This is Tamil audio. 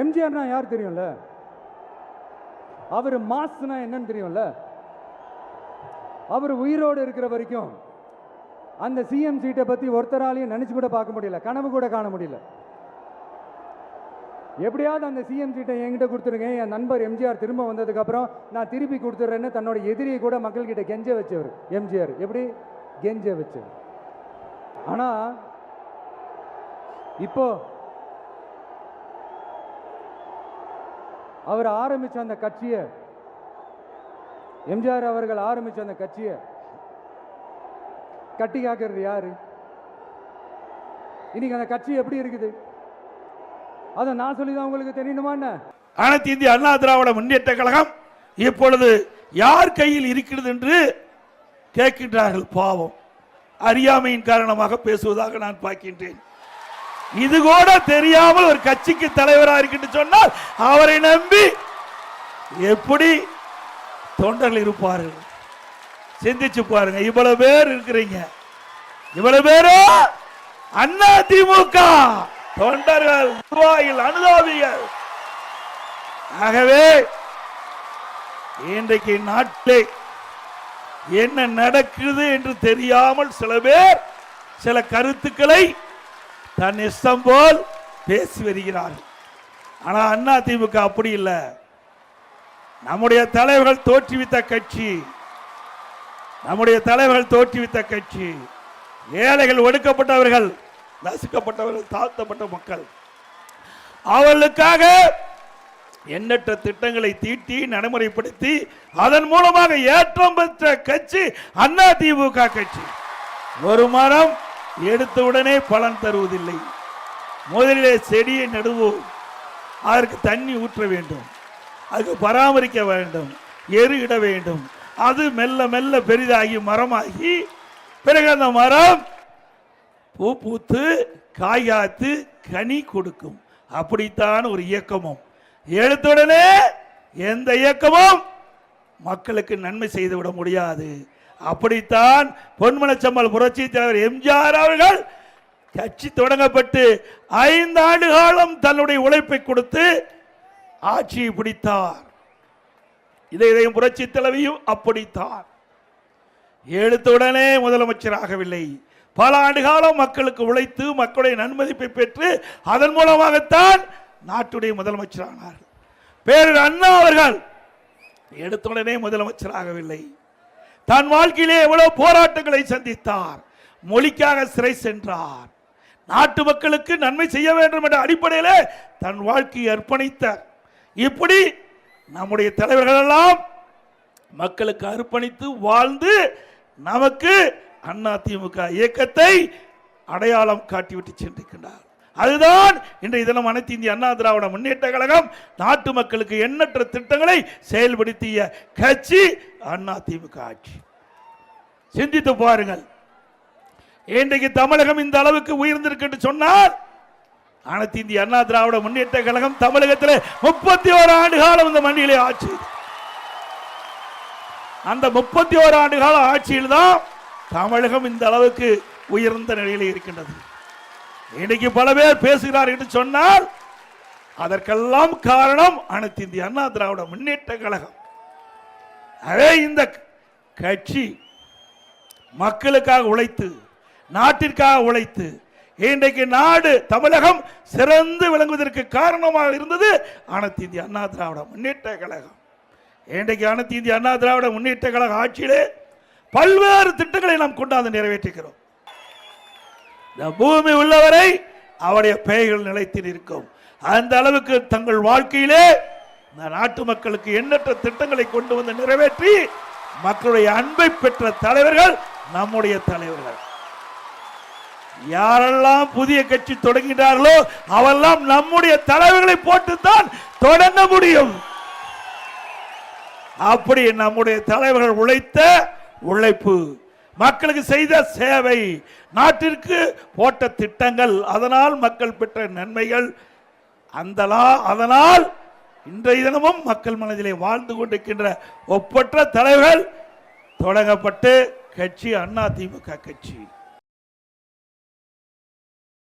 எம்ஜிஆர்னா யார் தெரியும்ல? அவர் மாஸ்னா என்னன்னு தெரியும்ல? அவர் உயிரோடு இருக்கிற வரைக்கும் அந்த சிஎம் சீட்டை பற்றி ஒருத்தராலையும் நினச்சி கூட பார்க்க முடியல கனவு கூட காண முடியல. எப்படியாவது அந்த சிஎம் சீட்டை என்கிட்ட கொடுத்துருங்க என் நண்பர் எம்ஜிஆர் திரும்ப வந்ததுக்கப்புறம் நான் திருப்பி கொடுத்துட்றேன்னு தன்னோட எதிரியை கூட மக்கள்கிட்ட கெஞ்ச வச்சவர் எம்ஜிஆர். எப்படி? கெஞ்ச வச்சவர். ஆனால் இப்போ அவர் ஆரம்பிச்ச அந்த கட்சியை எம்ஜிஆர் அவர்கள் ஆரம்பிச்ச அந்த கட்சியை கட்டி காக்கிறது யார்? இன்னைக்கு அந்த கட்சி எப்படி இருக்குது? அதை நான் சொல்லி தான் உங்களுக்கு தெரியணுமா என்ன? அனைத்து இந்திய அண்ணா திராவிட முன்னேற்ற கழகம் இப்பொழுது யார் கையில் இருக்கிறது என்று கேட்கின்றார்கள் பாவம். அறியாமையின் காரணமாக பேசுவதாக நான் பார்க்கின்றேன். இது கூட தெரியாமல் ஒரு கட்சிக்கு தலைவராக இருக்குன்னு சொன்னால் அவரை நம்பி எப்படி தொண்டர்கள் இருப்பார்கள்? சிந்திச்சு பாருங்க. இவ்வளவு பேர் இருக்கிறீங்க. இவ்வளவு பேரு? அண்ணா திமுக. தொண்டர்கள் நிர்வாகிகள் அனுதாபிகள். ஆகவே இன்றைக்கு நாட்டிலே என்ன நடக்குது என்று தெரியாமல் சில பேர் சில கருத்துக்களை தன் இஷ்டம் போல் பேசி வருகிறார்கள் ஆனால் அண்ணா திமுக அப்படி இல்லை. நம்முடைய தலைவர்கள் தோற்றுவித்த கட்சி. நம்முடைய தலைவர்கள் தோற்றுவித்த கட்சி. ஏழைகள் ஒடுக்கப்பட்டவர்கள் நசுக்கப்பட்டவர்கள் தாழ்த்தப்பட்ட மக்கள். அவர்களுக்காக எண்ணற்ற திட்டங்களை தீட்டி நடைமுறைப்படுத்தி அதன் மூலமாக ஏற்றம் பெற்ற கட்சி அண்ணா கட்சி. ஒரு மரம் எடுத்தவுடனே பலன் தருவதில்லை. முதலிலே செடியை நடுவோம். அதற்கு தண்ணி ஊற்ற வேண்டும். அதுக்கு பராமரிக்க வேண்டும். எரு இட வேண்டும். அது மெல்ல மெல்ல பெரிதாகி மரமாகி பிறகு அந்த மரம் பூ பூத்து காய் காத்து கனி கொடுக்கும். அப்படித்தான் ஒரு இயக்கமும். எடுத்துடனே எந்த இயக்கமும் மக்களுக்கு நன்மை செய்துவிட முடியாது. அப்படித்தான் பொன்மனச்சம்மல் புரட்சி தலைவர் எம்ஜிஆர் அவர்கள் கட்சி தொடங்கப்பட்டு ஐந்து ஆண்டு காலம் தன்னுடைய உழைப்பை கொடுத்து ஆட்சியை பிடித்தார். இதை இதையும் புரட்சி தலைவியும் அப்படித்தான். எடுத்தவுடனே முதலமைச்சர் ஆகவில்லை. பல ஆண்டு காலம் மக்களுக்கு உழைத்து மக்களுடைய நன்மதிப்பை பெற்று அதன் மூலமாகத்தான் நாட்டுடைய முதலமைச்சர் ஆனார்கள். பேரர் அண்ணா அவர்கள் எடுத்தவுடனே முதலமைச்சர் ஆகவில்லை. தன் வாழ்க்கையிலே எவ்வளவு போராட்டங்களை சந்தித்தார். மொழிக்காக சிறை சென்றார். நாட்டு மக்களுக்கு நன்மை செய்ய வேண்டும் என்ற அடிப்படையில் தன் வாழ்க்கையை அர்ப்பணித்தார். இப்படி நம்முடைய தலைவர்கள் எல்லாம் மக்களுக்கு அர்ப்பணித்து வாழ்ந்து நமக்கு அண்ணா திமுக இயக்கத்தை அடையாளம் காட்டிவிட்டு சென்றிருக்கின்றார் அதுதான் இன்றைய தினம் அனைத்து இந்திய அண்ணா திராவிட முன்னேற்ற கழகம் நாட்டு மக்களுக்கு எண்ணற்ற திட்டங்களை செயல்படுத்திய கட்சி அண்ணா திமுக ஆட்சி. சிந்தித்து பாருங்கள். இன்றைக்கு தமிழகம் இந்த அளவுக்கு உயர்ந்திருக்கு என்று சொன்னால் அனைத்து இந்திய அண்ணா திராவிட முன்னேற்ற கழகம் தமிழகத்தில் முப்பத்தி ஓரு ஆண்டு காலம் இந்த மண்ணிலே ஆட்சி அந்த முப்பத்தி ஓரு ஆண்டு கால ஆட்சியில் தான் தமிழகம் இந்த அளவுக்கு உயர்ந்த நிலையில் இருக்கின்றது. இன்னைக்கு பல பேர் பேசுகிறார் என்று சொன்னால் அதற்கெல்லாம் காரணம் அனைத்து இந்திய அண்ணா திராவிட முன்னேற்ற கழகம். அதே இந்த கட்சி மக்களுக்காக உழைத்து நாட்டிற்காக உழைத்து இன்றைக்கு நாடு தமிழகம் சிறந்து விளங்குவதற்கு காரணமாக இருந்தது அனைத்து இந்திய அண்ணா திராவிட முன்னேற்ற கழகம். இன்றைக்கு அனைத்து இந்திய அண்ணா திராவிட முன்னேற்ற கழக ஆட்சியிலே பல்வேறு திட்டங்களை நாம் கொண்டாந்து நிறைவேற்றுகிறோம். இந்த பூமி உள்ளவரை அவருடைய பெயர்கள் நிலைத்து நிற்கும். அந்த அளவுக்கு தங்கள் வாழ்க்கையிலே இந்த நாட்டு மக்களுக்கு எண்ணற்ற திட்டங்களை கொண்டு வந்து நிறைவேற்றி மக்களுடைய அன்பை பெற்ற தலைவர்கள் நம்முடைய தலைவர்கள். யாரெல்லாம் புதிய கட்சி தொடங்கினார்களோ அவெல்லாம் நம்முடைய தலைவர்களை போட்டுத்தான் தொடங்க முடியும். அப்படி நம்முடைய தலைவர்கள் உழைத்த உழைப்பு மக்களுக்கு செய்த சேவை. நாட்டிற்கு போட்ட திட்டங்கள் அதனால் மக்கள் பெற்ற நன்மைகள் அந்த அதனால் இன்றைய தினமும் மக்கள் மனதிலே வாழ்ந்து கொண்டிருக்கின்ற ஒப்பற்ற தலைவர்கள் தொடங்கப்பட்டு கட்சி அண்ணா திமுக கட்சி.